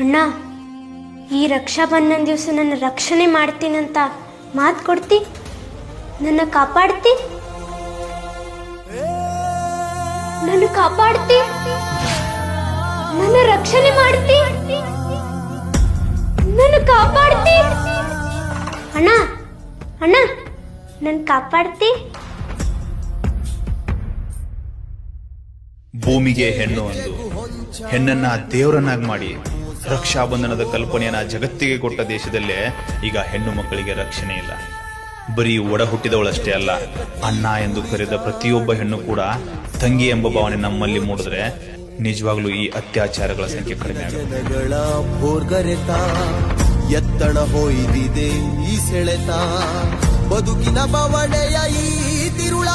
ಅಣ್ಣ, ಈ ರಕ್ಷಾಬಂಧನ ದಿವಸ ನನ್ನ ರಕ್ಷಣೆ ಮಾಡ್ತೀನಂತ ಮಾತು ಕೊಡ್ತಿ? ನನ್ನ ಕಾಪಾಡ್ತಿ? ನನ್ನ ಕಾಪಾಡ್ತಿ? ನನ್ನ ರಕ್ಷಣೆ ಮಾಡ್ತಿ? ನನ್ನ ಕಾಪಾಡ್ತಿ? ಅಣ್ಣ ಅಣ್ಣ ನನ್ನ ಕಾಪಾಡ್ತಿ? ಭೂಮಿಗೆ ಹೆಣ್ಣು ಅಂದು. ಹೆಣ್ಣನ್ನ ದೇವರನ್ನಾಗಿ ಮಾಡಿ. ರಕ್ಷಾಬಂಧನದ ಕಲ್ಪನೆಯನ್ನು ಜಗತ್ತಿಗೆ ಕೊಟ್ಟ ದೇಶದಲ್ಲೇ ಈಗ ಹೆಣ್ಣು ಮಕ್ಕಳಿಗೆ ರಕ್ಷಣೆ ಇಲ್ಲ. ಬರೀ ಒಡ ಹುಟ್ಟಿದವಳಷ್ಟೇ ಅಲ್ಲ, ಅಣ್ಣ ಎಂದು ಕರೆದ ಪ್ರತಿಯೊಬ್ಬ ಹೆಣ್ಣು ಕೂಡ ತಂಗಿ ಎಂಬ ಭಾವನೆ ನಮ್ಮಲ್ಲಿ ಮೂಡಿದ್ರೆ ನಿಜವಾಗ್ಲೂ ಈ ಅತ್ಯಾಚಾರಗಳ ಸಂಖ್ಯೆ ಕಡಿಮೆ ಎತ್ತಣ ಹೊಯ್ದಿದೆ ಈ ಸೆಳೆತ, ಬದುಕಿನ ಬವಣೆಯ ಈ ತಿರುಳ.